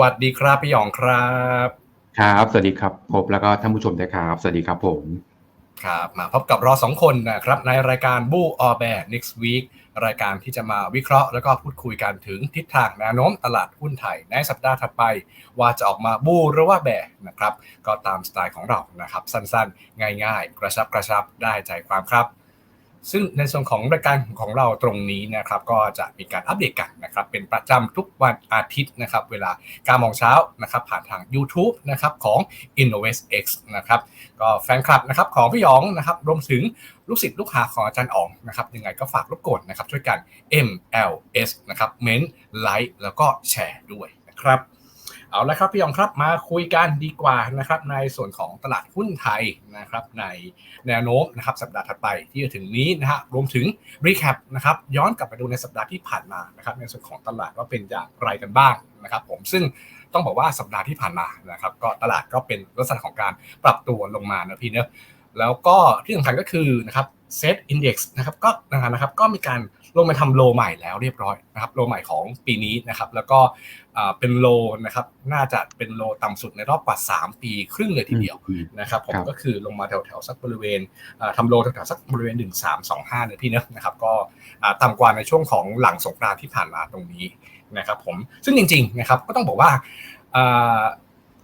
วัสดีครับพี่หยองครับ ครับ สวัสดีครับพบแล้วก็ท่านผู้ชมด้วยครับ สวัสดีครับผมครับมาพบกับเราสองคนนะครับในรายการบูออแบ next week รายการที่จะมาวิเคราะห์แล้วก็พูดคุยกันถึงทิศทางแนวโน้มตลาดหุ้นไทยในสัปดาห์ถัดไป ว่าจะออกมาบูหรือว่าแบนะครับ ก็ตามสไตล์ของเรานะครับ สั้นๆ ง่าย ๆ กระชับกระชับได้ใจความครับ ซึ่งในส่วนของรายการของเราตรงนี้นะครับก็จะมีการอัปเดตกันนะครับเป็นประจำทุกวันอาทิตย์นะครับเวลา9โมองเช้านะครับผ่านทาง YouTube นะครับของ InnovestX นะครับก็แฟนคลับนะครับของพี่ยองนะครับรวมถึงลูกศิษย์ลูกหาของอาจารย์อ๋องนะครับยังไงก็ฝากรบกวนนะครับช่วยกัน MLS นะครับเมนไลค์แล้วก็แชร์ด้วยนะครับ เอาละครับพี่หยองครับมาคุยกันดีกว่านะครับในส่วนของตลาดหุ้นไทยนะครับในแนวโน้มนะครับสัปดาห์ถัดไปที่จะถึงนี้นะฮะรวมถึงรีแคปนะครับย้อนกลับไปดูในสัปดาห์ที่ผ่านมานะครับในส่วนของตลาดว่าเป็นอย่างไรกันบ้างนะครับผมซึ่งต้องบอกว่าสัปดาห์ที่ผ่านมานะครับก็ตลาดก็เป็นลักษณะของการปรับตัวลงมานะพี่เนอะแล้วก็ที่สำคัญก็คือนะครับเซตอินดี x นะครับก็นะครับก็มีการ ลงมาทำโลใหม่แล้วเรียบร้อยนะครับโลใหม่ของปีนี้นะครับ แล้วก็เป็นโลนะครับน่าจะเป็นโลต่ำสุดในรอบกว่า 3 ปีครึ่งเลยทีเดียวนะครับผมก็คือลงมาแถวๆสักบริเวณทำโลแถวๆสักบริเวณ 1 3 2 5เนี่ยพี่เนอะนะครับก็ต่ำกว่าในช่วงของหลังสงกรานต์ที่ผ่านมาตรงนี้นะครับผมซึ่งจริงๆนะครับก็ต้องบอกว่า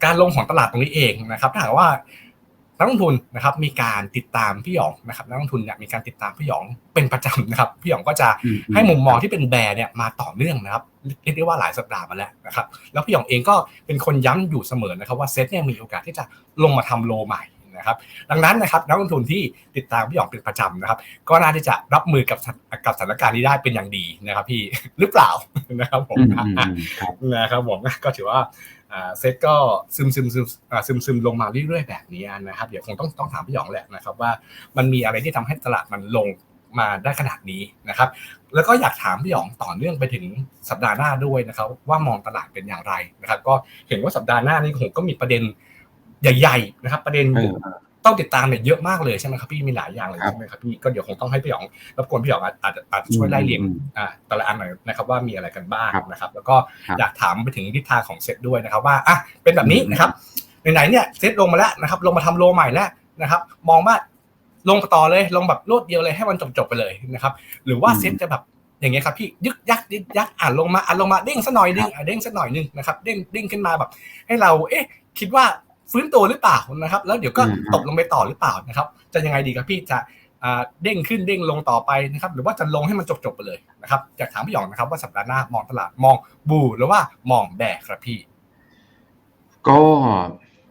การลงของตลาดตรงนี้เองนะครับถ้าหากว่า นักลงทุนนะครับมีการติดตามพี่หยองนะครับนักลงทุนเนี่ยมีการติดตามพี่หยองเป็นประจำนะครับพี่หยองก็จะให้มุมมองที่เป็นแบร์เนี่ยมาต่อเนื่องนะครับเรียกได้ว่าหลายสัปดาห์มาแล้วนะครับแล้วพี่หยองเองก็เป็นคนย้ำอยู่เสมอนะครับว่าเซ็ตเนี่ยมีโอกาสที่จะลงมาทำโลใหม่นะครับดังนั้นนะครับนักลงทุนที่ติดตามพี่หยองเป็นประจำนะครับ ก็น่าที่จะรับมือกับกับสถานการณ์นี้ได้เป็นอย่างดีนะครับพี่หรือเปล่านะครับผมนะครับผมก็ถือว่า เซ็ตก็ซึมซึมซึมซึมซึมลงมาเรื่อยๆแบบนี้นะครับเดี๋ยวคงต้องต้องถามพี่หยองแหละนะครับว่ามันมีอะไรที่ทำให้ตลาดมันลงมาได้ขนาดนี้นะครับ แล้วก็อยากถามพี่หยองต่อเนื่องไปถึงสัปดาห์หน้าด้วยนะครับ ว่ามองตลาดเป็นอย่างไรนะครับ ก็เห็นว่าสัปดาห์หน้านี้ผมก็มีประเด็นใหญ่ ๆ นะครับ ประเด็น ต้องติดตามเนี่ยเยอะมากเลยใช่ไหมครับพี่มีหลายอย่างเลยใช่ไหมครับพี่ก็เดี๋ยวคงต้องให้พี่หยองรบกวนพี่หยองอาจจะอาจจะช่วยไล่เรียงอ่าแต่ละอันหน่อยนะครับว่ามีอะไรกันบ้างนะครับ แล้วก็อยากถามไปถึงทิศทางของเซตด้วยนะครับ ว่าอะเป็นแบบนี้นะครับไหนๆเนี่ยเซตลงมาแล้วนะครับ ลงมาทำโลใหม่แล้วนะครับ มองว่าลงต่อเลยลงแบบรวดเดียวเลยให้มันจบๆไปเลยนะครับ หรือว่าเซตจะแบบอย่างเงี้ยครับพี่ยึกยักยึกยักอ่านลงมาอ่านลงมาเด้งสักหน่อยนึงอะเด้งสักหน่อยนึงนะครับเด้งเด้งขึ้นมาแบบ ให้เรา เอ๊ะ คิดว่า ฟื้นตัวหรือเปล่านะครับ แล้วเดี๋ยวก็ตกลงไปต่อหรือเปล่านะครับ จะยังไงดีครับพี่จะเด้งขึ้นเด้งลงต่อไปนะครับ หรือว่าจะลงให้มันจบๆไปเลยนะครับอยากถามพี่หยองนะครับว่าสัปดาห์หน้ามองตลาดมองบูหรือว่ามองแบกครับพี่ ก็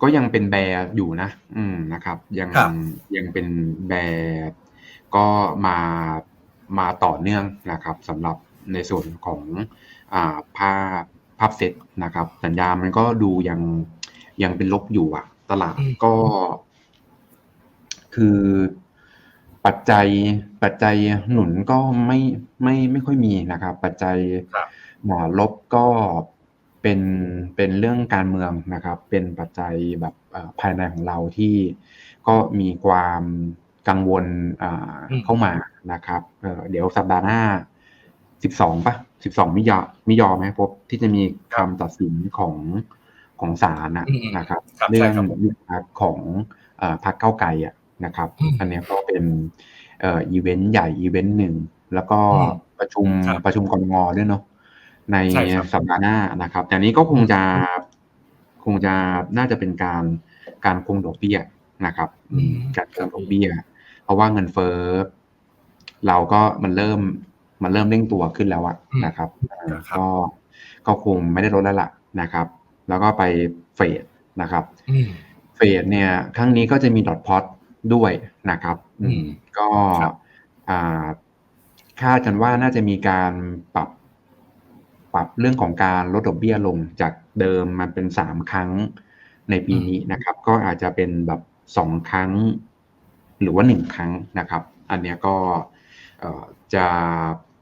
ก็ยังเป็นแบร์อยู่นะ อืมนะครับ ยังยังเป็นแบร์ก็มามาต่อเนื่องนะครับสำหรับในส่วนของอ่าภาพภาพเซตนะครับ สัญญามันก็ดูยัง ยังเป็นลบอยู่อะตลาดก็ คือปัจจัยปัจจัยหนุนก็ไม่ไม่ไม่ค่อยมีนะครับ ปัจจัยหมอลบก็เป็นเป็นเรื่องการเมืองนะครับ เป็นปัจจัยแบบภายในของเราที่ก็มีความกังวลเข้ามานะครับเดี๋ยวสัปดาห์หน้าสิบสองปะสิบสองมิยอมิยอไหมพบที่จะมีคำตัดสินของ ของศาลนะครับเรื่องยุบพักของพรรคเก้าไกลอะนะครับ อันนี้ก็เป็นอีเวนต์ใหญ่อีเวนต์หนึ่งแล้วก็ประชุมประชุมกรงงด้วยเนาะในสัปดาห์หน้านะครับ แต่นี้ก็คงจะคงจะน่าจะเป็นการการคงดอกเบี้ยนะครับการคงดอกเบี้ย เพราะว่าเงินเฟ้อเราก็มันเริ่มมันเริ่มเร่งตัวขึ้นแล้วอะนะครับก็ก็คงไม่ได้ลดแล้วล่ะนะครับ แล้วก็ไปเฟดนะครับเฟดเนี่ยครั้งนี้ก็จะมีดอทพอตด้วยนะครับก็คาดกันว่าน่าจะมีการปรับปรับเรื่องของการลดดอกเบี้ยลงจากเดิมมันเป็นสามครั้งในปีนี้นะครับ ก็อาจจะเป็นแบบสองครั้ง หรือว่าหนึ่งครั้งนะครับ อันนี้ก็จะ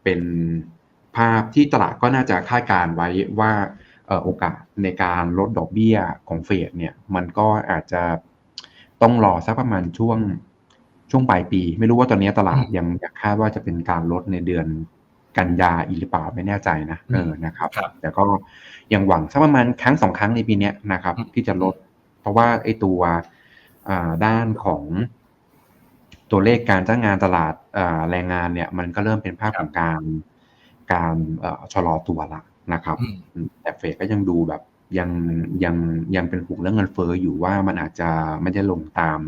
เป็นภาพที่ตลาดก็น่าจะคาดการไว้ว่า โอกาสในการลดดอกเบี้ยของเฟดเนี่ยมันก็อาจจะต้องรอสักประมาณช่วงช่วงปลายปี ไม่รู้ว่าตอนนี้ตลาดยังอยากคาดว่าจะเป็นการลดในเดือนกันยาอีกหรือเปล่าไม่แน่ใจนะเออนะครับครับ แต่ก็ยังหวังสักประมาณครั้งสองครั้งในปีเนี้ยนะครับอืมที่จะลด เพราะว่าไอ้ตัวอ่าด้านของตัวเลขการจ้างงานตลาดอ่าแรงงานเนี่ย มันก็เริ่มเป็นภาพของการการเอ่อชะลอตัวละ นะครับอืมอืมแต่เฟดก็ยังดูแบบยังยังยังเป็นห่วงเรื่องเงินเฟ้ออยู่ว่ามันอาจจะไม่ได้ลงตาม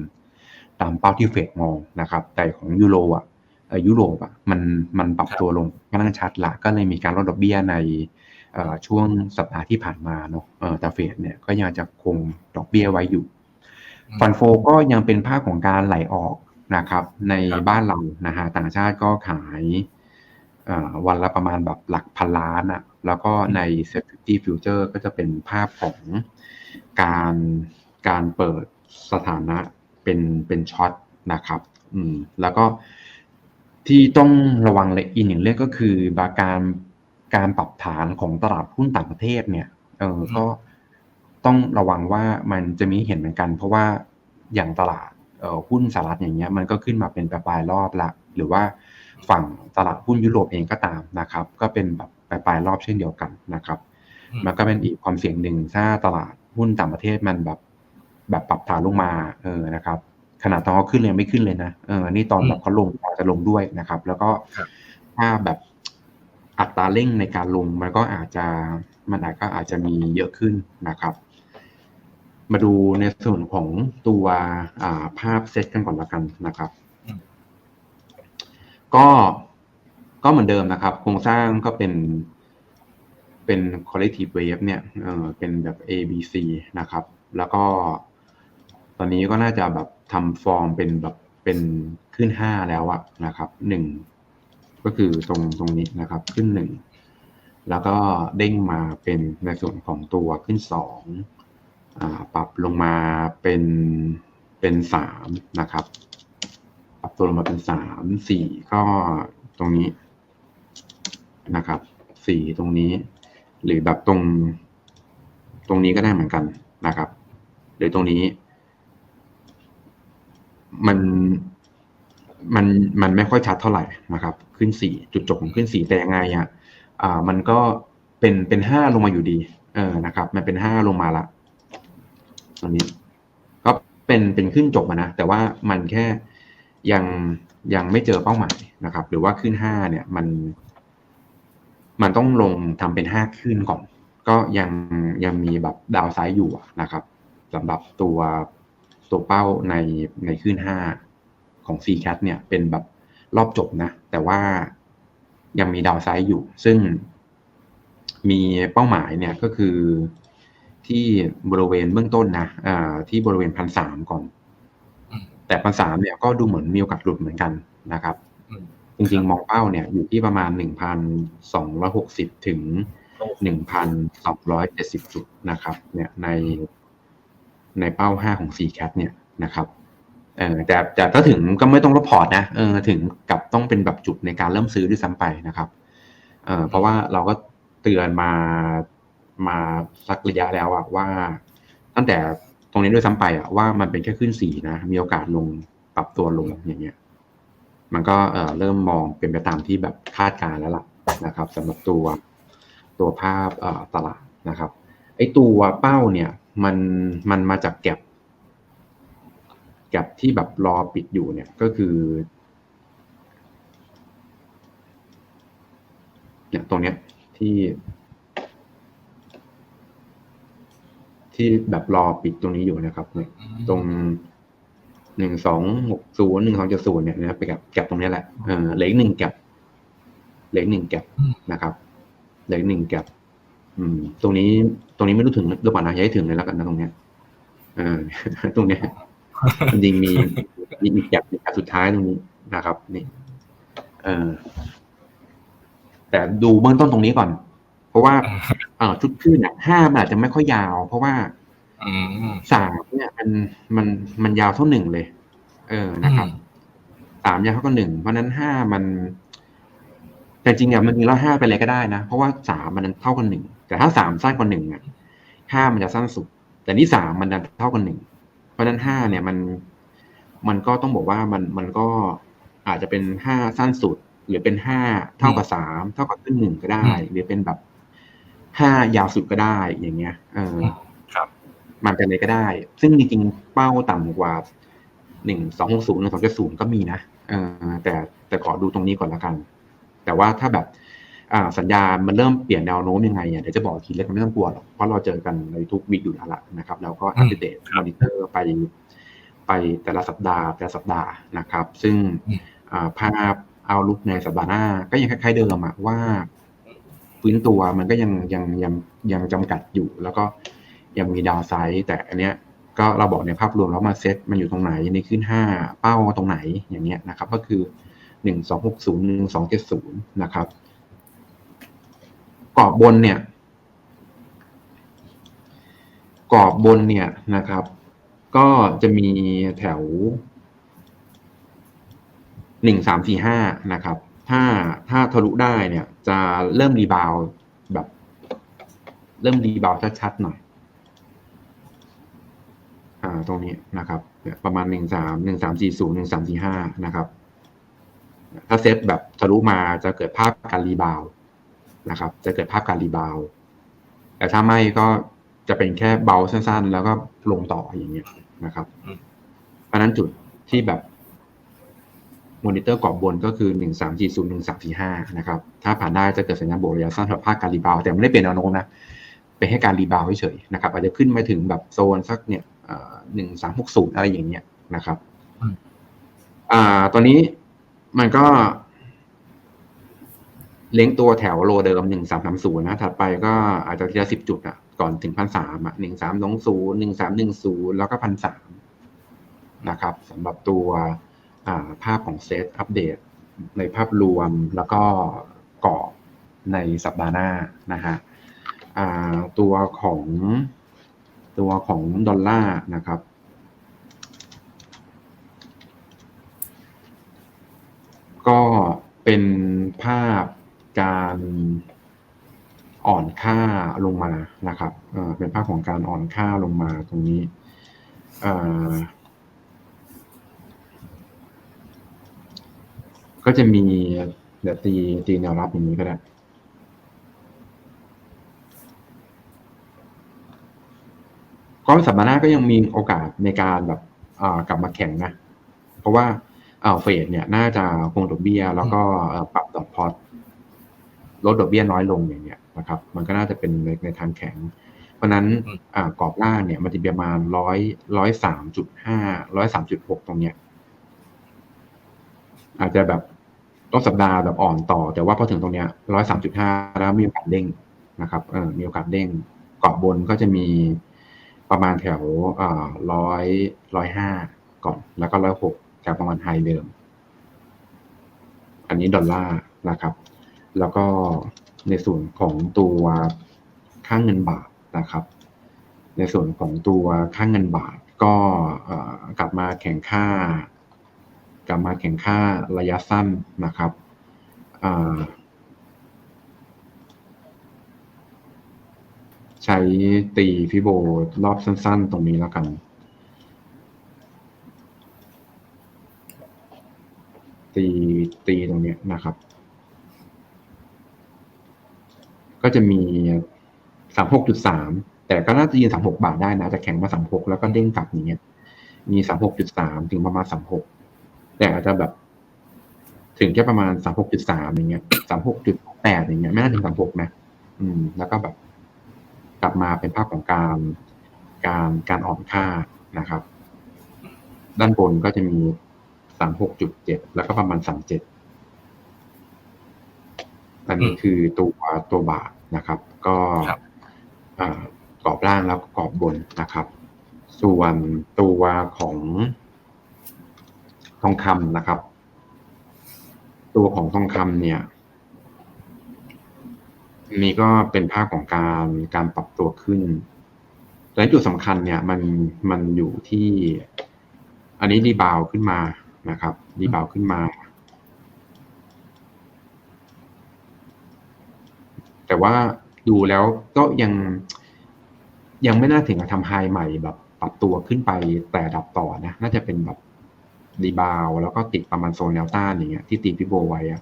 ตามเป้าที่เฟดมองนะครับ แต่ของยูโรอะเอ่อยุโรปอะมันมันปรับตัวลงค่อนข้างชัดละก็เลยมีการลดดอกเบี้ยในเอ่อช่วงสัปดาห์ที่ผ่านมาเนาะเออแต่เฟดเนี่ยก็ยังจะคงดอกเบี้ยไว้อยู่อืมฟันโฟก็ยังเป็นภาพของการไหลออกนะครับ ในครับบ้านเรานะฮะต่างชาติก็ขายเอ่อวันละประมาณแบบหลักพันล้านอะ แล้วก็ใน s e c u r i t y Future ก็จะเป็นภาพของการการเปิดสถานะเป็นเป็นช็อตนะครับอืมแล้วก็ที่ต้องระวังเลยอีกหนึ่งเรื่องก็คือบาการการปรับฐานของตลาดหุ้นต่างประเทศเนี่ยเออก็ต้องระวังว่ามันจะมีเห็นเหมือนกัน เพราะว่าอย่างตลาดเอ่อหุ้นสหรัฐอย่างเงี้ยมันก็ขึ้นมาเป็นปลายๆรอบละ หรือว่าฝั่งตลาดหุ้นยุโรปเองก็ตามนะครับ ก็เป็นแบบ ปลายๆรอบเช่นเดียวกันนะครับอืมมันก็เป็นอีกความเสี่ยงหนึ่งถ้าตลาดหุ้นต่างประเทศมันแบบแบบปรับฐานลงมาเออนะครับ ขนาดตอนเขาขึ้นเลยงไม่ขึ้นเลยนะเออนี่ตอนแบบเขาลงอาจจะลงด้วยนะครับ แล้วก็ครับถ้าแบบอัตราเร่งในการลงมันก็อาจจะมันอาจก็อาจจะมีเยอะขึ้นนะครับ มาดูในส่วนของตัวอ่าภาพเซตกันก่อนละกันนะครับอืมก็ ก็เหมือนเดิมนะครับ โครงสร้างก็เป็นเป็น collective wave เนี่ยเออเป็นแบบ A B C นะครับ แล้วก็ ตอนนี้ก็น่าจะแบบทำฟอร์มเป็นแบบเป็นขึ้นห้าแล้วอะนะครับหนึ่งก็คือตรงตรงนี้นะครับ ขึ้นหนึ่งแล้วก็เด้งมาเป็นในส่วนของตัวขึ้นสองอ่าปรับลงมาเป็นเป็นสามนะครับ ปรับตัวลงมาเป็นสามสี่ก็ตรงนี้ นะครับสีตรงนี้ หรือแบบตรง ตรงนี้ก็ได้เหมือนกันนะครับ หรือตรงนี้ มันมันมันไม่ค่อยชัดเท่าไหร่นะครับ ขึ้นสี่จุดจบของขึ้นสี่แต่ยังไงอะอ่า มันก็เป็นเป็นห้าลงมาอยู่ดี เออนะครับ มันเป็นห้าลงมาละตรงนี้ ก็เป็นเป็นขึ้นจบนะแต่ว่ามันแค่ยังยังไม่เจอเป้าหมายนะครับ หรือว่าขึ้นห้าเนี่ย มัน มันต้องลงทำเป็นห้าขึ้นก่อน ก็ยังยังมีแบบดาวไซด์อยู่อะนะครับสำหรับตัวตัวเป้าในในขึ้นห้าของ c c a t เนี่ยเป็นแบบรอบจบนะ แต่ว่ายังมีดาวไซด์อยู่ ซึ่งมีเป้าหมายเนี่ยก็คือที่บริเวณเบื้องต้นนะอ่าที่บริเวณพันสามก่อนอืมแต่พันสามเนี่ยก็ดูเหมือนมีโอกาสหลุดเหมือนกันนะครับอืม จริงๆ มองเป้าเนี่ยอยู่ที่ประมาณหนึ่งพันสองร้อยหกสิบถึงหนึ่งพันสองร้อยเจ็ดสิบจุดนะครับ เนี่ยในในเป้าห้าของ c c a t เนี่ยนะครับเออแต่แต่ถ้าถึงก็ไม่ต้องลบพอร์ตนะเออถึงกับต้องเป็นแบบจุดในการเริ่มซื้อด้วยซ้ำไปนะครับเออเพราะว่าเราก็เตือนมามาสักระยะแล้วอะว่า ตั้งแต่ตรงนี้ด้วยซ้ำไปอะว่ามันเป็นแค่ขึ้นสีนะ มีโอกาสลงปรับตัวลงอย่างเงี้ย มันก็เริ่มมองเป็นไปตามที่แบบคาดการณ์แล้วล่ะนะครับสำหรับตัวตัวภาพตลาดนะครับไอตัวเป้าเนี่ยมันมันมาจากแก็บแก็บที่แบบรอปิดอยู่เนี่ยก็คือเนี่ยตรงเนี้ยที่ ที่แบบรอปิดตรงนี้อยู่นะครับเนี่ยตรง หนึ่งสองหกศูนย์หนึ่งสองเจ็ดศูนย์เนี่ยนะครับไปกับแก็บตรงนี้แหละเออเหลือหนึ่งแก็บเหลือหนึ่งแก็บนะครับเหลือหนึ่งแก็บอืมตรงนี้ตรงนี้ไม่รู้ถึงหรือเปล่านะอย้ายถึงเลยแล้วกันนะตรงเนี้ยเออตรงเนี้ยจริงมีมีแก็บแก็บสุดท้ายตรงนี้นะครับนี่เออแต่ดูเบื้องต้นตรงนี้ก่อน เพราะว่าเออชุดขึ้นอะห้ามันอาจจะไม่ค่อยยาว เพราะว่า สามเนี่ยมันมันมันยาวเท่าหนึ่งเลย เออนะครับสามยาวเท่ากับหนึ่งเพราะฉะนั้นห้ามัน แต่จริงอะมันมีแล้วห้าไปเลยก็ได้นะ เพราะว่าสามมันเท่ากันหนึ่งแต่ถ้าสามสั้นกว่าหนึ่งอะห้ามันจะสั้นสุด แต่นี่สามมันดันเท่ากันหนึ่งเพราะฉะนั้นห้าเนี่ยมัน มันก็ต้องบอกว่ามันมันก็อาจจะเป็นห้าสั้นสุด หรือเป็นห้าเท่ากับสามเท่ากับขึ้นหนึ่งก็ได้ หรือเป็นแบบห้ายาวสุดก็ได้อย่างเงี้ย เออครับ มันเป็นอะไรก็ได้ ซึ่งจริงๆ เป้าต่ำกว่าหนึ่งสองหกศูนย์หนึ่งสองเจ็ดศูนย์ก็มีนะเออแต่แต่ขอดูตรงนี้ก่อนละกัน แต่ว่าถ้าแบบอ่าสัญญาณมันเริ่มเปลี่ยนแนวโน้มยังไงอะเดี๋ยวจะบอกอีกทีแล้วไม่ต้องกลัวหรอกเพราะเราเจอกันในทุกวีคอยู่แล้วล่ะนะครับ แล้วก็อัปเดตมอนิเตอร์ไปไปแต่ละสัปดาห์แต่ละสัปดาห์นะครับ ซึ่งอืมอ่าภาพเอาลุกในสัปดาห์หน้า ก็ยังคล้ายๆเดิมอะว่าฟื้นตัวมันก็ยังยังยังยังจำกัดอยู่ แล้วก็ ยังมีดาวไซด์แต่อันเนี้ยก็เราบอกในภาพรวมแล้วมาเซตมันอยู่ตรงไหนในขึ้นห้าเป้าตรงไหนอย่างเงี้ยนะครับ ก็คือหนึ่งสองหกศูนย์หนึ่งสองเจ็ดศูนย์นะครับกรอบบนเนี่ยกรอบบนเนี่ยนะครับ ก็จะมีแถวหนึ่งสามสี่ห้านะครับ ถ้าถ้าทะลุได้เนี่ยจะเริ่มรีบาวแบบ เริ่มรีบาวด์ชัดๆหน่อย ตรงนี้นะครับ ประมาณหนึ่งสามหนึ่งสามสี่ศูนย์หนึ่งสามสี่ห้านะครับ ถ้าเซตแบบทะลุมาจะเกิดภาพการรีบาวนะครับ จะเกิดภาพการรีบาวแต่ถ้าไม่ก็จะเป็นแค่เบาสั้นๆ แล้วก็ลงต่ออย่างเงี้ยนะครับอืมเพราะนั้นจุดที่แบบมอนิเตอร์กรอบบนก็คือหนึ่งสามสี่ศูนย์หนึ่งสามสี่ห้านะครับ ถ้าผ่านได้จะเกิดสัญญาณบวกระยะสั้นสำหรับภาคการรีบาว แต่ไม่ได้เปลี่ยนแนวโน้มนะ เป็นให้การรีบาวด์เฉยๆนะครับอาจจะขึ้นมาถึงแบบโซนสักเนี่ยหนึ่งสามหกศูนย์อะไรอย่างเงี้ยนะครับอืมอ่าตอนนี้มันก็ เล้งตัวแถวโลเดิมหนึ่งสามสามศูนย์นะ ถัดไปก็อาจจะทีละสิบจุดอะก่อนถึงพันสามอะหนึ่งสามสองศูนย์หนึ่งสามหนึ่งศูนย์แล้วก็พันสามนะครับสำหรับตัวอ่าภาพของเซตอัปเดตในภาพรวมแล้วก็กรอบในสัปดาห์หน้านะฮะอ่า ตัวของตัวของดอลลาร์นะครับก็เป็นภาพการอ่อนค่าลงมานะครับเป็นภาพของการอ่อนค่าลงมาตรงนี้ก็จะมีเดี๋ยวตีตีแนวรับอย่างนี้ก็ได้ ก็สัปดาห์หน้าก็ยังมีโอกาสในการแบบอ่ากลับมาแข่งนะ เพราะว่าอ่าเฟดเนี่ยน่าจะคงดอกเบี้ย แล้วก็เอ่อปรับดอกพอร์ตลดดอกเบี้ยน้อยลงอย่างเงี้ยนะครับ มันก็น่าจะเป็นในในทางแข็ง เพราะฉะนั้นอืมอ่ากรอบล่างเนี่ย มันจะประมาณร้อยร้อยสามจุดห้าร้อยสามจุดหกตรงเนี้ย อาจจะแบบต้นสัปดาห์แบบอ่อนต่อ แต่ว่าพอถึงตรงเนี้ยร้อยสามจุดห้าแล้วมีโอกาสเด้งนะครับเออมีโอกาสเด้งกรอบบนก็จะมี ประมาณแถวร้อยร้อยห้าก่อน แล้วก็ร้อยหกแถวประมาณไฮเดิม อันนี้ดอลลาร์นะครับ แล้วก็ในส่วนของตัวค่างเงินบาทนะครับ ในส่วนของตัวค่างเงินบาทก็กลับมาแข่งค่า กลับมาแข่งค่าระยะสั้นนะครับอ่า ใช้ตีฟิโบรอบสั้น ๆ ตรงนี้แล้วกันตีตีตรงเนี้ยนะครับ ก็จะมีสามหกจุดสามแต่ก็น่าจะยืนสามหกบาทได้นะจะแข็งมาสามหกแล้วก็เด้งกลับอย่างเงี้ย มีสามหกจุดสามถึงประมาณสามหกแต่อาจจะแบบ ถึงแค่ประมาณสามหกจุดสามอย่างเงี้ยสามหกจุดแปดอย่างเงี้ยไม่น่าถึงสามหกนะ อืม แล้วก็แบบ กลับมาเป็นภาพของการการการอ่อนค่านะครับ ด้านบนก็จะมีสามหกจุดเจ็ดแล้วก็ประมาณสามเจ็ดอันนี้อืมคือตัวตัวบาทนะครับ ก็ครับอ่ากรอบล่างแล้วก็กรอบบนนะครับ ส่วนตัวของทองคำนะครับ ตัวของทองคำเนี่ย นี่ก็เป็นภาพของการการปรับตัวขึ้น แต่จุดสำคัญเนี่ยมันมันอยู่ที่ อันนี้รีบาวขึ้นมานะครับรีบาวขึ้นมา แต่ว่าดูแล้วก็ยังยังไม่น่าถึงกับทำไฮใหม่แบบปรับตัวขึ้นไปแต่ดับต่อนะ น่าจะเป็นแบบรีบาวแล้วก็ติดประมาณโซนแนวต้านอย่างเงี้ยที่ตีพิโบไว้อะ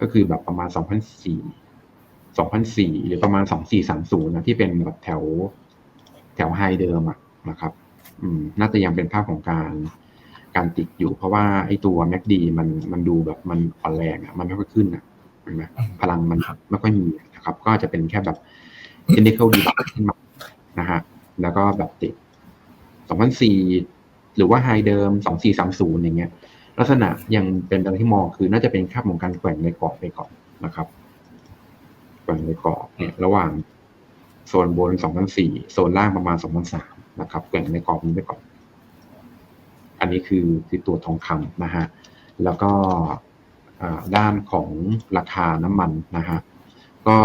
ก็คือแบบประมาณ2004 2004 หรือประมาณ 2430นะที่เป็นแบบแถวแถวไฮเดิมอะนะครับ อืมน่าจะยังเป็นภาพของการการติดอยู่ เพราะว่าไอ้ตัว MACD มันมันดูแบบมันอ่อนแรงอะมันไม่ค่อยขึ้นอะเห็นไหมอืมพลังมันครับไม่ค่อยมีนะครับ ก็อาจจะเป็นแค่แบบ technical rebound ขึ้นมานะฮะแล้วก็แบบติด 2004 หรือว่าไฮเดิม 2430 อย่างเงี้ย ลักษณะยังเป็นอะไรที่มองคือน่าจะเป็นค่าของการแกว่งในกรอบไปก่อนนะครับแกว่งในกรอบเนี่ยระหว่างโซนบน 2004 โซนล่างประมาณ 2003 นะครับแกว่งในกรอบนี้ไปก่อน อันนี้คือคือตัวทองคำนะฮะ แล้วก็อ่าด้านของราคาน้ำมันนะฮะ ก็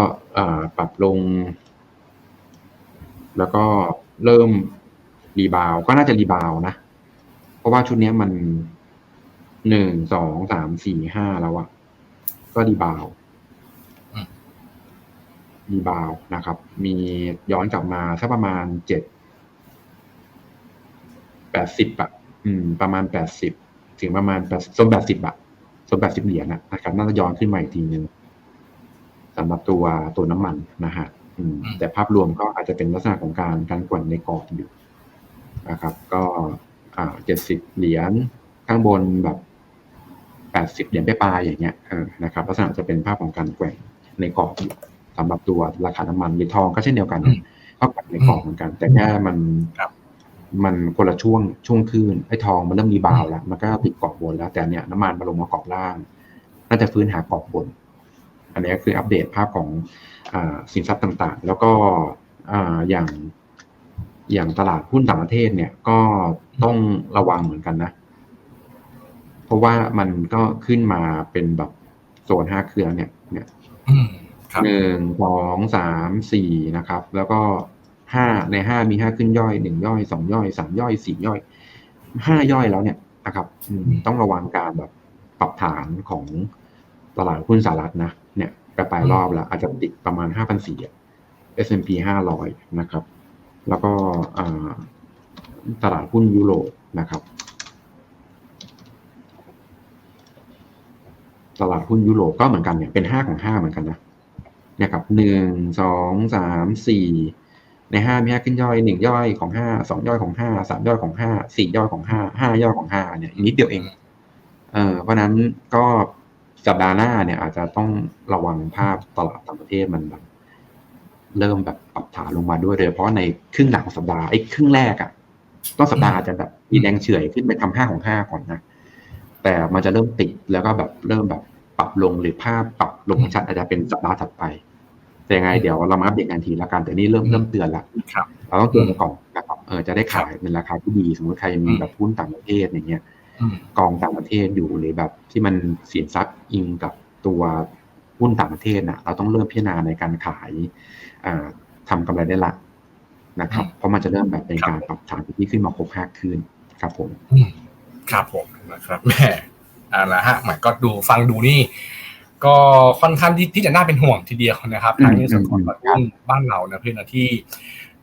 ปรับลง แล้วก็เริ่มรีบาวก็น่าจะรีบาวด์นะ เพราะว่าชุดนี้มันหนึ่งสองสามสี่ห้าแล้วอะก็รีบาวด์ รีบาวด์นะครับ มีย้อนกลับมาสักประมาณเจ็ดแปดสิบอะอืม ประมาณแปดสิบถึงประมาณแปดโซนแปดสิบอะโซนแปดสิบเหรียญอะนะครับน่าจะย้อนขึ้นมาอีกทีนึงสำหรับตัวตัวน้ำมันนะฮะอืมอืมแต่ภาพรวมก็อาจจะเป็นลักษณะของการการกวนในกรอบอยู่นะครับ ก็อ่าเจ็ดสิบเหรียญข้างบนแบบแปดสิบเหรียญไปปลายๆอย่างเงี้ยเออนะครับ ลักษณะจะเป็นภาพของการแกว่งในกรอบอยู่ สำหรับตัวราคาน้ำมันหรือทองก็เช่นเดียวกันอืมก็แกว่งในกรอบเหมือนกัน แต่แค่มันครับมันคนละช่วงช่วงคลื่นไอ้ทองมันเริ่มรีบาวด์แล้ว มันก็ติดกรอบบนแล้วแต่เนี้ยน้ำมันมาลงมากรอบล่าง น่าจะฟื้นหากรอบบน อันนี้ก็คืออัปเดตภาพของอาสินทรัพย์ต่างๆ แล้วก็อ่าอย่างอย่างตลาดหุ้นต่างประเทศเนี่ยก็ต้องระวังเหมือนกันนะ เพราะว่ามันก็ขึ้นมาเป็นแบบโซนห้าเครือเนี่ย เนี่ยอืมครับ หนึ่งสองสามสี่นะครับ แล้วก็ห้าในห้ามีห้าขึ้นย่อยหนึ่งย่อยสองย่อยสามย่อยสี่ย่อยห้าย่อยแล้วเนี่ยนะครับอืมต้องระวังการแบบปรับฐานของตลาดหุ้นสหรัฐนะ เนี่ยไปปลายรอบแล้วอาจจะติดประมาณห้าพันสี่ S&P ห้าร้อยนะครับ แล้วก็อ่าตลาดหุ้นยุโรปนะครับ ตลาดหุ้นยุโรปก็เหมือนกันเนี่ยเป็นห้าของห้าเหมือนกันนะเนี่ยครับหนึ่งสองสามสี่ในห้ามีห้าขึ้นย่อยหนึ่งย่อยของห้าสองย่อยของห้าสามย่อยของห้าสี่ย่อยของห้าห้าย่อยของห้าเนี่ยนิดเดียวเอง เออเพราะนั้นก็สัปดาห์หน้าเนี่ย อาจจะต้องระวังภาพตลาดต่างประเทศมันแบบเริ่มแบบปรับฐานลงมาด้วยเลยเพราะในครึ่งหลังของสัปดาห์ไอ้ครึ่งแรกอะต้นสัปดาห์อาจจะแบบมีแรงเฉื่อยขึ้นไปทำห้าของห้าก่อนนะแต่มันจะเริ่มติดแล้วก็แบบเริ่มแบบ ปรับลงหรือภาพปรับลงชัดอาจจะเป็นสัปดาห์ถัดไป แต่ยังไงเดี๋ยวเรามาอัปเดตกันทีละกันแต่นี่เริ่มเริ่มเตือนละครับเราต้องเตือนกันก่อนนะครับเออจะได้ขายเป็นราคาที่ดีสมมติใครมีแบบหุ้นต่างประเทศอย่างเงี้ยอืมกองต่างประเทศอยู่หรือแบบที่มันเสียนซักอิงกับตัวหุ้นต่างประเทศน่ะเราต้องเริ่มพิจารณาในการขายอ่าทำกำไรได้ละนะครับ เพราะมันจะเริ่มแบบเป็นการปรับฐานที่ขึ้นมาครบห้าคืนครับผมอืมครับผมนะครับแหม่ อ่าละฮะหมายก็ดูฟังดูนี่ ก็ค่อนข้างที่ที่จะน่าเป็นห่วงทีเดียวนะครับอืมทั้งในส่วนของอืมตลาดหุ้นบ้านเรานะเพื่อนนะที่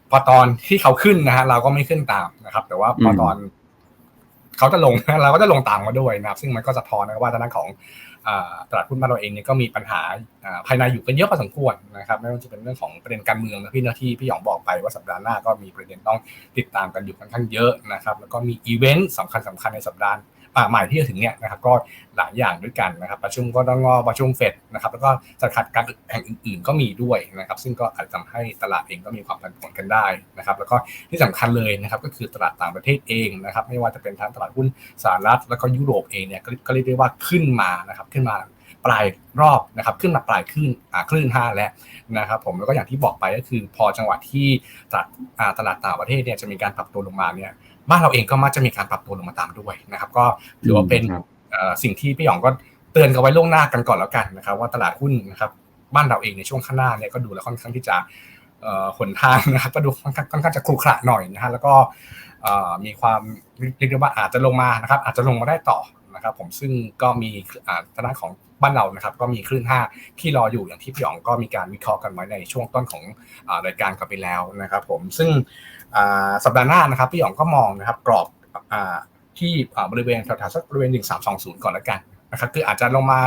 พอตอนที่เขาขึ้นนะฮะเราก็ไม่ขึ้นตามนะครับ แต่ว่าพอตอนเขาจะลงเราก็จะลงตามมาด้วยนะครับ ซึ่งมันก็สะท้อนนะครับว่าทางด้านของอ่าตลาดหุ้นบ้านเราเองเนี่ยก็มีปัญหาอ่าภายในอยู่กันเยอะพอสมควรนะครับไม่ว่าจะเป็นเรื่องของประเด็นการเมืองนะพี่นะที่พี่หยองบอกไปว่าสัปดาห์หน้าก็มีประเด็นต้องติดตามกันอยู่ค่อนข้างเยอะนะครับ แล้วก็มีอีเวนต์สำคัญสำคัญในสัปดาห์อ่า ใหม่ที่จะถึงเนี่ยนะครับก็หลายอย่างด้วยกันนะครับ ประชุมก็ต้องงอประชุมเฟดนะครับแล้วก็จะขัดการแห่งอื่น ๆ ก็มีด้วยนะครับ ซึ่งก็อาจจะทำให้ตลาดเองก็มีความผันผวนกันได้นะครับ แล้วก็ที่สำคัญเลยนะครับก็คือตลาดต่างประเทศเองนะครับ ไม่ว่าจะเป็นทั้งตลาดหุ้นสหรัฐ แล้วก็ยุโรปเองเนี่ยก็เรียกได้ว่าขึ้นมานะครับขึ้นมาปลายรอบนะครับขึ้นมาปลายคลื่นคลื่นห้าแล้วนะครับผมแล้วก็อย่างที่บอกไปก็คือพอจังหวะที่ตลาดตลาดต่างประเทศเนี่ยจะมีการปรับตัวลงมาเนี่ย บ้านเราเองก็มักจะมีการปรับตัวลงมาตามด้วยนะครับ ก็ถือว่าเป็นครับเอ่อสิ่งที่พี่หยองก็เตือนกันไว้ล่วงหน้ากันก่อนแล้วกันนะครับ ว่าตลาดหุ้นนะครับบ้านเราเองในช่วงข้างหน้าเนี่ยก็ดูแล้วค่อนข้างที่จะเอ่อหนทางนะครับก็ดูค่อนข้างค่อนข้างจะครุขระหน่อยนะฮะแล้วก็เอ่อมีความเรียกได้ว่าอาจจะลงมานะครับ อาจจะลงมาได้ต่อนะครับผมซึ่งก็มีอ่าทางด้านของบ้านเรานะครับ ก็มีคลื่นห้าที่รออยู่อย่างที่พี่หยองก็มีการวิเคราะห์กันไว้ในช่วงต้นของอ่ารายการกันไปแล้วนะครับ ผมซึ่งอ่า สัปดาห์หน้านะครับพี่หยองก็มองนะครับกรอบอที่บริเวณแถวๆสักบริเวณ 1320 ก่อนแล้วกันนะครับคืออาจจะลงมา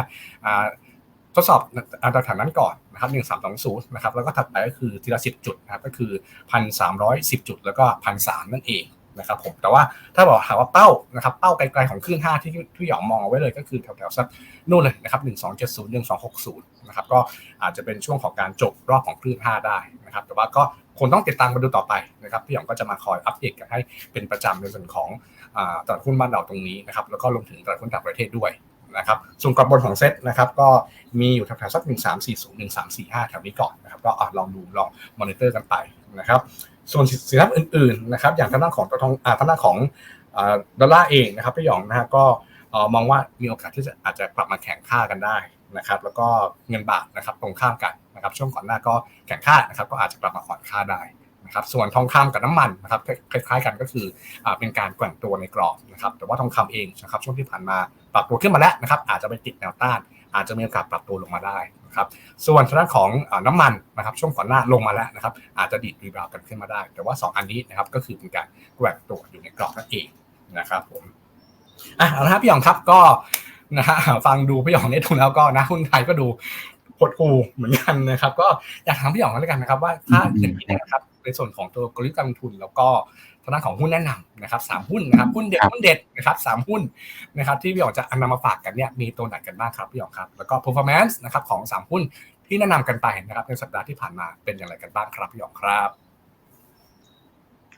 ทดสอบอันดับฐานนั้นก่อนนะครับหนึ่งสามสองศูนะครับแล้วก็ถัดไปก็คือทีละสิบจุดนะครับก็คือพันสามร้อยสิบจุดแล้วก็พันสามนั่นเองนะครับผมแต่ว่าถ้าบอกถาว่าเป้านะครับเป้าไกลๆของคลื่นห้าที่ที่หยองมองไว้เลยก็คือแถวๆสักนู่นเลยนะครับหนึ่งสองเจ็ดศูนะครับก็อาจจะเป็นช่วงของการจบรอบของคลื่นห้าได้นะครับแต่ว่าก็ คงต้องติดตามมาดูต่อไปนะครับพี่หยองก็จะมาคอยอัปเดตกันให้เป็นประจำในส่วนของตลาดหุ้นบ้านเราตรงนี้นะครับแล้วก็รวมถึงตลาดหุ้นต่างประเทศด้วยนะครับส่วนกรอบบนของเซ็ตนะครับก็มีอยู่แถวๆสักหนึ่งสามสี่ศูนย์หนึ่งสามสี่ห้าแถวนี้ก่อนนะครับก็ลองดูลองมอนิเตอร์กันไปนะครับส่วนสินทรัพย์อื่นๆนะครับอย่างทางด้านของตัวทองอ่าทางด้านของดอลลาร์เองนะครับพี่หยองนะฮะก็มองว่ามีโอกาสที่จะอาจจะกลับมาแข่งค่ากันได้ นะครับแล้วก็เงินบาทนะครับตรงข้ามกันนะครับช่วงก่อนหน้าก็แข่งค่านะครับก็อาจจะกลับมาอ่อนค่าได้นะครับส่วนทองคำกับน้ำมันนะครับคล้ายๆกันก็คือเป็นการแกว่งตัวในกรอบนะครับแต่ว่าทองคำเองนะครับช่วงที่ผ่านมาปรับตัวขึ้นมาแล้วนะครับอาจจะไปติดแนวต้าน อาจจะมีโอกาสปรับตัวลงมาได้นะครับส่วนทางด้านของน้ำมันนะครับช่วงก่อนหน้าลงมาแล้วนะครับอาจจะดีดรีบาวกันขึ้นมาได้ แต่ว่า 2 อันนี้นะครับก็คือเป็นการแกว่งตัวอยู่ในกรอบนั่นเองนะครับผมอะเอาละครับพี่หยองครับก็ นะฮะฟังดูพี่หยองเนี่ยดูแล้วก็นะหุ้นไทยก็ดูหดหูเหมือนกันนะครับ ก็อยากถามพี่หยองกันแล้วกันนะครับ ว่าถ้าอย่างนี้นะครับในส่วนของตัวกลยุทธ์การลงทุนแล้วก็ทางด้านของหุ้นแนะนำนะครับสามหุ้นนะครับหุ้นเด็ดหุ้นเด็ดนะครับสามหุ้นนะครับ ที่พี่หยองจะนำมาฝากกันเนี่ยมีตัวไหนกันบ้างครับพี่หยองครับแล้วก็ performance นะครับของสามหุ้นที่แนะนำกันไปนะครับในสัปดาห์ที่ผ่านมาเป็นอย่างไรกันบ้างครับพี่หยองครับ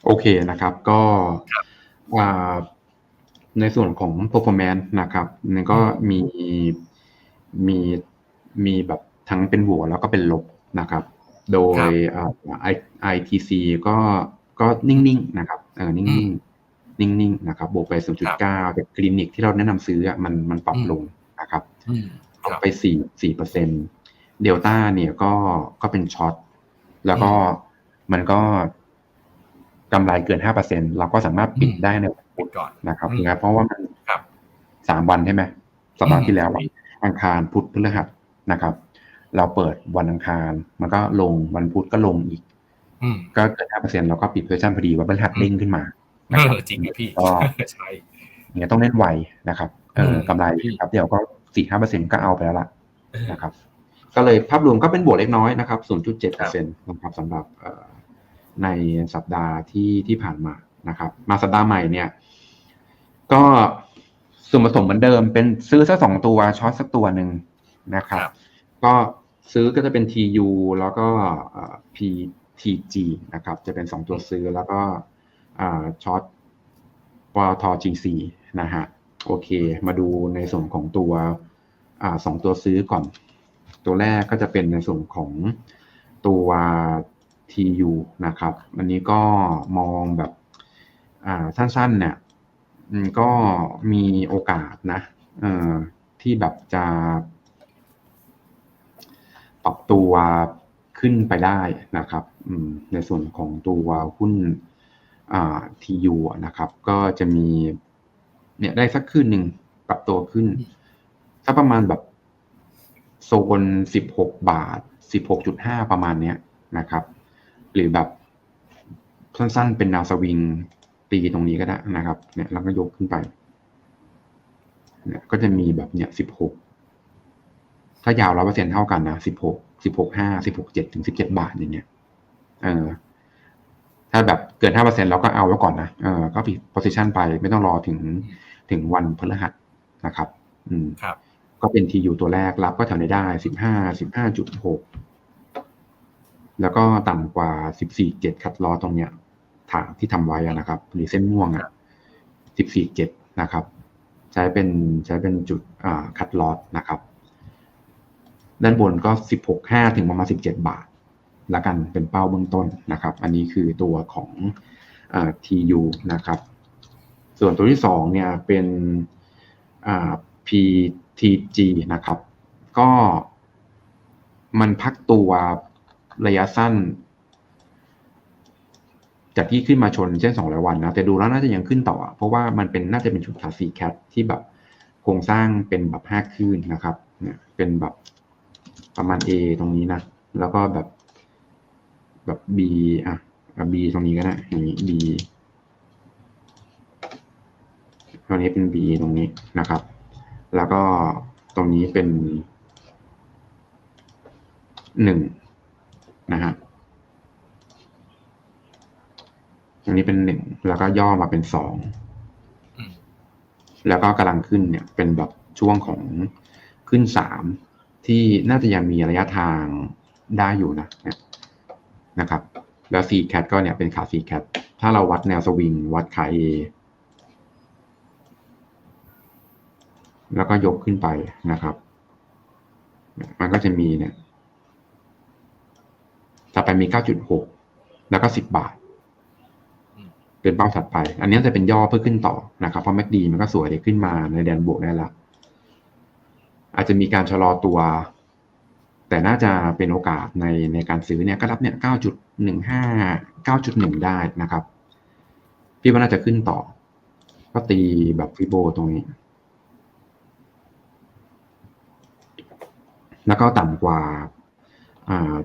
โอเคนะครับ ก็ ในส่วนของ performance นะครับนี่ก็มีมีมีแบบทั้งเป็นบวกแล้วก็เป็นลบนะครับ โดย ITC ก็ก็นิ่งๆนะครับเออนิ่งๆนิ่งๆนะครับบวกไป 0.9แต่คลินิกที่เราแนะนำซื้อมันมันปรับลงนะครับลงไป 4 4เปอร์เซ็นเดลต้าเนี่ยก็ก็เป็นช็อตแล้วก็มันก็ กำไรเกิน5%เราก็สามารถปิดได้ในวันพุธก่อนนะครับเพราะว่ามันสามวันใช่ไหมสัปดาห์ที่แล้วอังคารพุธพฤหัสนะครับ เราเปิดวันอังคาร มันก็ลงวันพุธก็ลงอีกก็เกิดห้าเปอร์เซ็นต์เราก็ปิดเพอร์ชันพอดีว่าบริษัทเด้งขึ้นมานะครับจริงพี่ก็ใช่เนี่ยต้องเล่นไวนะครับเออกำไรครับเดี๋ยวก็สี่ห้าเปอร์เซ็นต์ก็เอาไปแล้วล่ะนะครับ ก็เลยภาพรวมก็เป็นบวกเล็กน้อยนะครับศูนย์จุดเจ็ดเปอร์เซ็นต์นะครับสำหรับ ในสัปดาห์ที่ที่ผ่านมานะครับ มาสัปดาห์ใหม่เนี่ย ก็ส่วนผสมเหมือนเดิม เป็นซื้อสักสองตัวช็อตสักตัวหนึ่งนะครับ ก็ซื้อก็จะเป็น TU แล้วก็ P TG นะครับ จะเป็น2ตัวซื้อแล้วก็ช็อตปตท GC นะฮะโอเค มาดูในส่วนของตัวสองตัวซื้อก่อน ตัวแรกก็จะเป็นในส่วนของตัว TU นะครับ อันนี้ก็มองแบบสั้นๆเนี่ยก็มีโอกาสนะที่แบบจะ ปรับตัวขึ้นไปได้นะครับในส่วนของตัวหุ้นทียูนะครับ ก็จะมีเนี่ยได้สักขึ้นหนึ่งปรับตัวขึ้นถ้าประมาณแบบโซนสิบหกบาทสิบหกจุดห้าประมาณเนี้ยนะครับ หรือแบบสั้นๆ เป็นแนวสวิงตีตรงนี้ก็ได้นะครับ เนี่ยแล้วก็ยกขึ้นไป เนี่ยก็จะมีแบบเนี่ยสิบหกถ้ายาวร้อยเปอร์เซ็นเท่ากันนะสิบหกสิบหกห้าสิบหกเจ็ดถึงสิบเจ็ดบาทอย่างเงี้ย เออ ถ้าแบบเกินห้าเปอร์เซ็นเราก็เอาไว้ก่อนนะเออก็ปิด position ไปไม่ต้องรอถึงถึงวันพฤหัสนะครับ อืมครับ ก็เป็นทีอยู่ตัวแรกรับก็แถวในได้สิบห้าสิบห้าจุดหก แล้วก็ต่ำกว่าสิบสี่เจ็ดคัดล้อตรงเนี้ยฐานที่ทำไว้นะครับ หรือเส้นม่วงอะสิบสี่เจ็ดนะครับ ใช้เป็นใช้เป็นจุดอ่าคัดลอนะครับ ด้านบนก็สิบหกห้าถึงประมาณสิบเจ็ดบาท ละกันเป็นเป้าเบื้องต้นนะครับ อันนี้คือตัวของอ TU นะครับ ส่วนตัวที่สองเนี่ยเป็น PTG นะครับ ก็มันพักตัว ระยะสั้น จากที่ขึ้นมาชนเช่นสองร้อยวันนะ แต่ดูแล้วน่าจะยังขึ้นต่อ เพราะว่ามันเป็นน่าจะเป็นชุดขาสีแคทที่แบบโครงสร้างเป็นแบบห้าขึ้นนะครับเนี่ยเป็นแบบประมาณ A ตรงนี้นะ แล้วก็แบบแบบ B อะ B ตรงนี้ก็ได้อย่างนี้ B ตรงนี้เป็น B ตรงนี้นะครับ แล้วก็ตรงนี้เป็นหนึ่ง นะฮะตรงนี้เป็นหนึ่งแล้วก็ย่อมาเป็นสองอืมแล้วก็กำลังขึ้นเนี่ยเป็นแบบช่วงของขึ้นสามที่น่าจะยังมีระยะทางได้อยู่นะเนี่ยนะครับ แล้ว C cat ก็เนี่ยเป็นขา C cat ถ้าเราวัดแนวสวิงวัดขา A แล้วก็ยกขึ้นไปนะครับ มันก็จะมีเนี่ย ต่อไปมี 9.6 แล้วก็ 10 บาทอืมเป็นเป้าถัดไป อันนี้จะเป็นย่อเพื่อขึ้นต่อนะครับ เพราะ MACD มันก็สวยเลยขึ้นมาในแดนบวกได้แล้วอาจจะมีการชะลอตัว แต่น่าจะเป็นโอกาสในในการซื้อเนี่ยก็รับเนี่ย 9.15 9.1 ได้นะครับ พี่ว่าน่าจะขึ้นต่อ ก็ตีแบบฟิโบตรงนี้แล้วก็ต่ำกว่าอ่า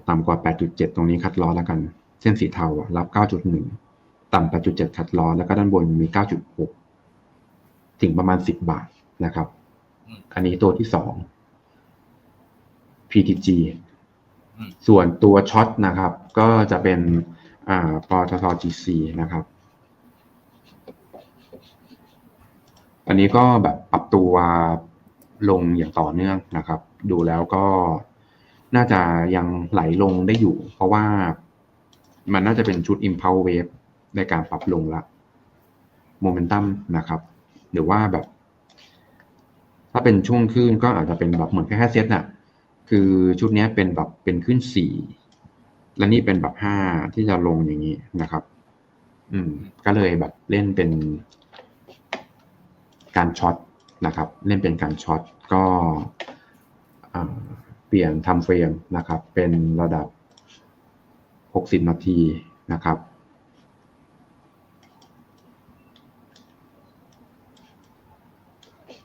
ต่ำกว่า 8.7 ตรงนี้คัดล้อแล้วกัน เส้นสีเทารับ 9.1 ต่ำ 8.7 คัดล้อ แล้วก็ด้านบนมี 9.6 ถึงประมาณ 10 บาทนะครับ อันนี้ตัวที่สอง PTG ส่วนตัวช็อตนะครับ ก็จะเป็นอ่าปตท GC นะครับ อันนี้ก็แบบปรับตัวลงอย่างต่อเนื่องนะครับ ดูแล้วก็ น่าจะยังไหลลงได้อยู่ เพราะว่ามันน่าจะเป็นชุด impulse wave ในการปรับลงละโมเมนตัมนะครับ หรือว่าแบบ ถ้าเป็นช่วงขึ้นก็อาจจะเป็นแบบเหมือนแค่แค่เซตน่ะ คือชุดนี้เป็นแบบเป็นขึ้นสี่และนี่เป็นแบบห้าที่จะลงอย่างนี้นะครับ อืม ก็เลยแบบเล่นเป็น การช็อตนะครับ เล่นเป็นการช็อตก็อ่า เปลี่ยนทำเฟรมนะครับ เป็นระดับ 60 นาทีนะครับ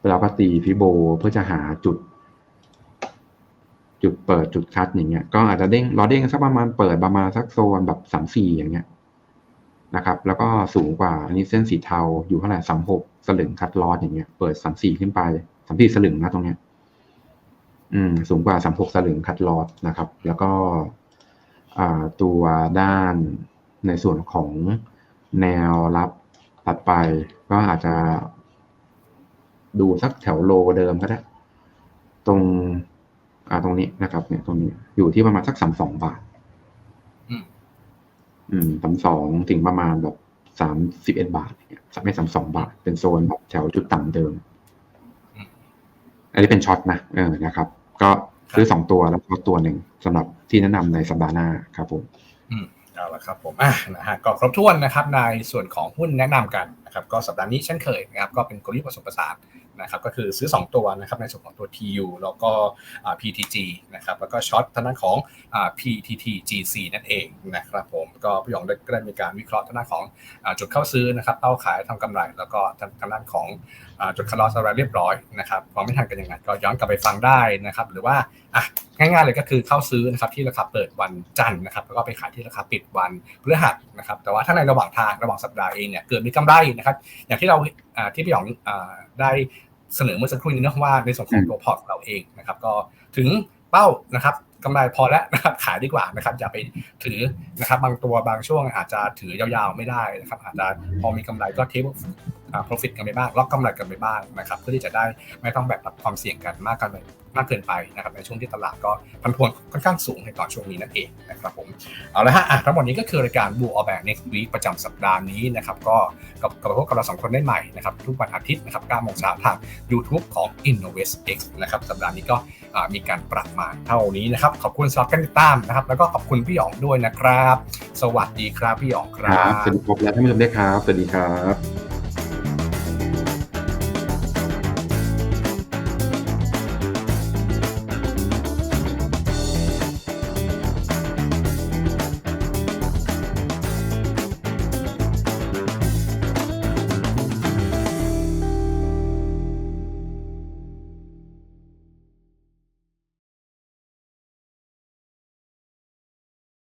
แล้วก็ตีฟิโบเพื่อจะหาจุด จุดเปิดจุดคัดอย่างเงี้ย ก็อาจจะเด้งรอเด้งสักประมาณเปิดประมาณสักโซนแบบสามสี่อย่างเงี้ยนะครับ แล้วก็สูงกว่าอันนี้เส้นสีเทาอยู่เท่าไหร่สามหกสลึงคัดลอสอย่างเงี้ย เปิดสามสี่ขึ้นไปสามสี่สลึงนะตรงเนี้ย อืมสูงกว่าสามหกสลึงคัดลอสนะครับ แล้วก็อ่าตัวด้านในส่วนของแนวรับถัดไป ก็อาจจะดูสักแถวโลเดิมก็ได้ ตรงอ่าตรงนี้นะครับ เนี่ยตรงนี้อยู่ที่ประมาณสักสามสองบาท อืมอืมสามสองถึงประมาณแบบสามสิบเอ็ดบาทเนี่ยไม่สามสองบาท เป็นโซนแบบแถวจุดต่ำเดิมอืม อันนี้เป็นช็อตนะเออนะครับ ก็ซื้อสองตัวแล้วก็ตัวหนึ่งสำหรับที่แนะนำในสัปดาห์หน้าครับผมอืมเอาละครับผมอะนะฮะก็ครบถ้วนนะครับในส่วนของหุ้นแนะนำกันนะครับก็สัปดาห์นี้เช่นเคยนะครับก็เป็นกลยุทธ์ผสมผสานนะครับก็คือซื้อ 2 ตัวนะครับในส่วนของตัว TU แล้วก็อ่า PTG นะครับแล้วก็ช็อตทางด้านของอ่า PTTGC นั่นเองนะครับผมก็พี่หยองได้ก็ได้มีการวิเคราะห์ทางด้านของอ่าจุดเข้าซื้อนะครับเป้าขายทำกำไร แล้วก็ทางทางด้านของอ่า จุดคัดลอสอะไรเรียบร้อยนะครับฟังไม่ทันกันยังไงก็ย้อนกลับไปฟังได้นะครับ หรือว่าอะง่ายๆเลยก็คือเข้าซื้อนะครับที่ราคาเปิดวันจันทร์นะครับ แล้วก็ไปขายที่ราคาปิดวันพฤหัสนะครับ แต่ว่าถ้าในระหว่างทางระหว่างสัปดาห์เองเนี่ยเกิดมีกำไรนะครับ อย่างที่เราอ่าที่พี่หยองอ่าได้เสนอเมื่อสักครู่นี้นะว่าในส่วนของตัวพอร์ตเราเองนะครับ ก็ถึงเป้านะครับกำไรพอแล้วนะครับขายดีกว่านะครับ อย่าไปถือนะครับ บางตัวบางช่วงอาจจะถือยาวๆไม่ได้นะครับ อาจจะพอมีกำไรก็เทคอ่า profit กันไปบ้างล็อกกำไรกันไปบ้างนะครับเพื่อที่จะได้ไม่ต้องแบกรับความเสี่ยงกันมากกันไปมากเกินไปนะครับในช่วงที่ตลาดก็พันพวนค่อนข้างสูงในตอนช่วงนี้นั่นเองนะครับผมเอาละฮะทั้งหมดนี้ก็คือรายการบูออแบก next week ประจำสัปดาห์นี้นะครับก็กับกับพวกเราสองคนได้ใหม่นะครับทุกวันอาทิตย์นะครับ9โมงเช้าทาง YouTube ของ Innovate X นะครับสัปดาห์นี้ก็มีการปรับมาเท่านี้นะครับขอบคุณสำหรับการติดตามนะครับแล้วก็ขอบคุณพี่หยองด้วยนะครับ สวัสดีครับพี่หยองครับบสวัสดีครับและท่านผู้ชมด้วยครับสวัสดีครับ